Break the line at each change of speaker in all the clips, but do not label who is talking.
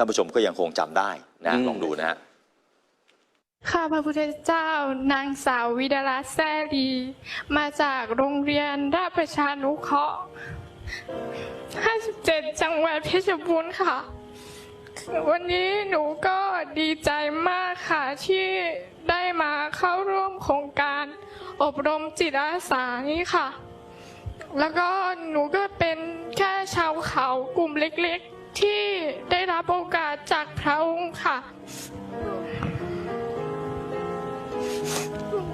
ท่านผู้ชมก็ยังคงจำได้นะ
อืม
ลองดูนะฮะ
ข้าพระพุทธเจ้านางสาววิดาลัสแซลี มาจากโรงเรียนราชประชานุเคราะห์ 57 จังหวัดเพชรบูรณ์ค่ะ วันนี้หนูก็ดีใจมากค่ะ ที่ได้มาเข้าร่วมโครงการอบรมจิตอาสานี้ค่ะ แล้วก็หนูก็เป็นแค่ชาวเขากลุ่มเล็กๆ ที่ได้รับโอกาสจากพระองค์ค่ะ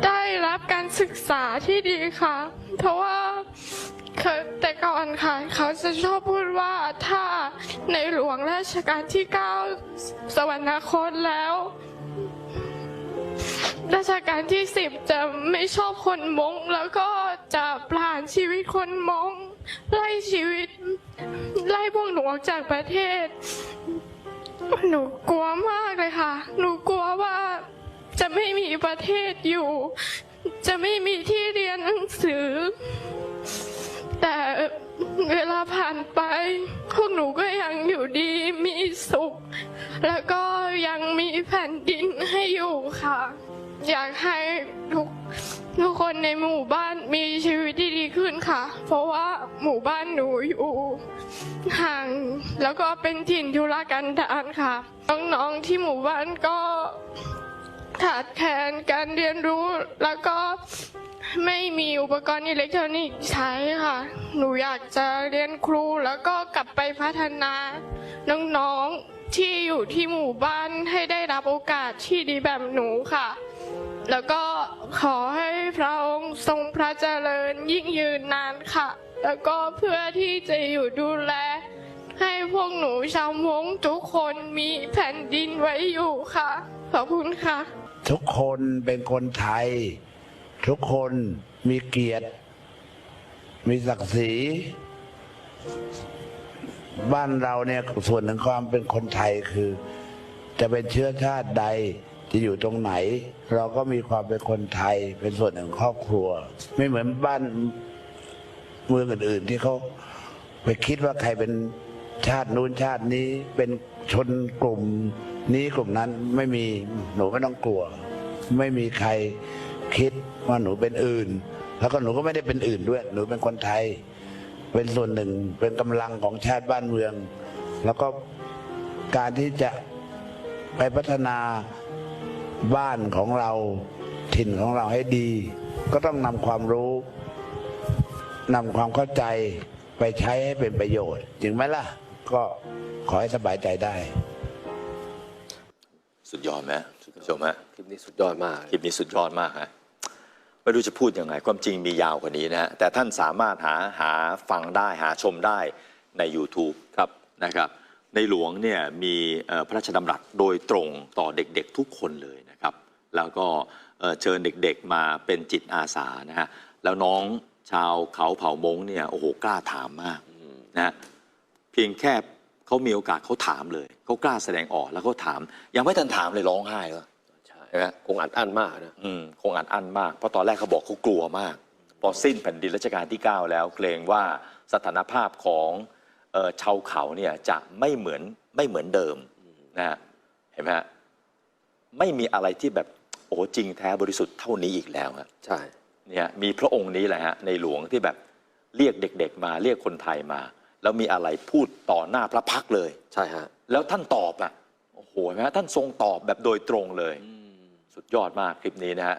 ได้รับการศึกษาที่ดีค่ะ เพราะว่าเคยแต่ก่อนค่ะ เขาจะชอบพูดว่าถ้าในหลวงราชการที่9สวรรคตแล้ว ราชการที่10จะไม่ชอบคนมงแล้วก็ จะปราณชีวิตคนมงไล่ชีวิต ไล่พวกหนูออกจากประเทศ หนูกลัวมากเลยค่ะ หนูกลัวว่าจะไม่มีประเทศอยู่ จะไม่มีที่เรียนหนังสือ แต่เวลาผ่านไป พวกหนูก็ยังอยู่ดีมีสุข แล้วก็ยังมีแผ่นดินให้อยู่ค่ะ อยากให้ทุก ทุกคนในหมู่บ้านมีชีวิตที่ดีขึ้นค่ะ เพราะว่าหมู่บ้านหนูอยู่ห่าง แล้วก็เป็นถิ่นธุรกันดารค่ะ น้องๆที่หมู่บ้านก็ขาดแคลนการเรียนรู้แล้วก็ไม่มีอุปกรณ์อิเล็กทรอนิกส์ใช้ค่ะ หนูอยากจะเรียนครูแล้วก็กลับไปพัฒนาน้องๆ ที่อยู่ที่หมู่บ้านให้ได้รับโอกาสที่ดีแบบหนูค่ะ แล้วก็ขอให้พระองค์ทรงพระเจริญยิ่งยืนนานค่ะ แล้วก็เพื่อที่จะอยู่ดูแล ให้พวกหนูชาวมงทุกคนมีแผ่นดินไว้อยู่ค่ะ ขอบคุณค่ะ
ทุกคนเป็นคนไทย ทุกคนมีเกียรติ มีศักดิ์ศรี บ้านเราเนี่ยส่วนหนึ่งความเป็นคนไทยคือ จะเป็นเชื้อชาติใดจะอยู่ตรงไหน เราก็มีความเป็นคนไทยเป็นส่วนหนึ่งของครอบครัว ไม่เหมือนบ้านเมืองอื่นๆ ที่เขาไปคิดว่าใครเป็นชาตินู้นชาตินี้เป็นชนกลุ่มนี้กลุ่มนั้นไม่มีหนูไม่ต้องกลัว ไม่มีใครคิดว่าหนูเป็นอื่น แล้วก็หนูก็ไม่ได้เป็นอื่นด้วย หนูเป็นคนไทย เป็นส่วนหนึ่งเป็นกำลังของชาติบ้านเมือง แล้วก็การที่จะไปพัฒนาบ้านของเราถิ่นของเราให้ดี ก็ต้องนำความรู้นำความเข้าใจไปใช้ให้เป็นประโยชน์จริงไหมล่ะ ก็ขอให้สบายใจได้
สุดยอดไหมคุณผู้ชมฮะ
คลิปนี้สุดยอดมาก
คลิปนี้สุดยอดมากฮะ ไม่รู้จะพูดยังไง ความจริงมียาวกว่านี้นะฮะแต่ท่านสามารถหาหาฟังได้หาชมได้ใน YouTube
ครับ
นะครับ ในหลวงเนี่ยมีเอ่อพระราชดำรัสโดยตรงต่อเด็กๆทุกคนเลยนะครับ แล้วก็เอ่อเชิญเด็กๆมาเป็นจิตอาสานะฮะแล้วน้องชาวเขาเผ่ามงเนี่ยโอ้โหกล้าถามมากนะฮะเพียงแค่เขามีโอกาสเขาถามเลยเขากล้าแสดงออกแล้วเขาถาม ยังไม่ทันถามเลยร้องไห้แล้ว
ใช่
ใช่ไหม
คงอัดอั้นมากนะ
อืมคงอัดอั้นมาก เพราะตอนแรกเขาบอกเขากลัวมาก พอสิ้นแผ่นดินรัชกาลที่ 9 แล้ว เกรงว่าสถานภาพของเอ่อชาวเขาเนี่ยจะไม่เหมือนไม่เหมือนเดิมนะฮะเห็นไหมฮะไม่มีอะไรที่แบบโอ้จริงแท้บริสุทธิ์เท่านี้อีกแล้วฮะ
ใช่
เนี่ยมีพระองค์นี้แหละฮะในหลวงที่แบบเรียกเด็ก ๆ มาเรียกคนไทยมา แล้วมีอะไรพูดต่อหน้าพระพักตร์เลย
ใช่ฮะ
แล้วท่านตอบอะโอ้โหเห็นไหมฮะท่านทรงตอบแบบโดยตรงเลย สุดยอดมากคลิปนี้นะฮะ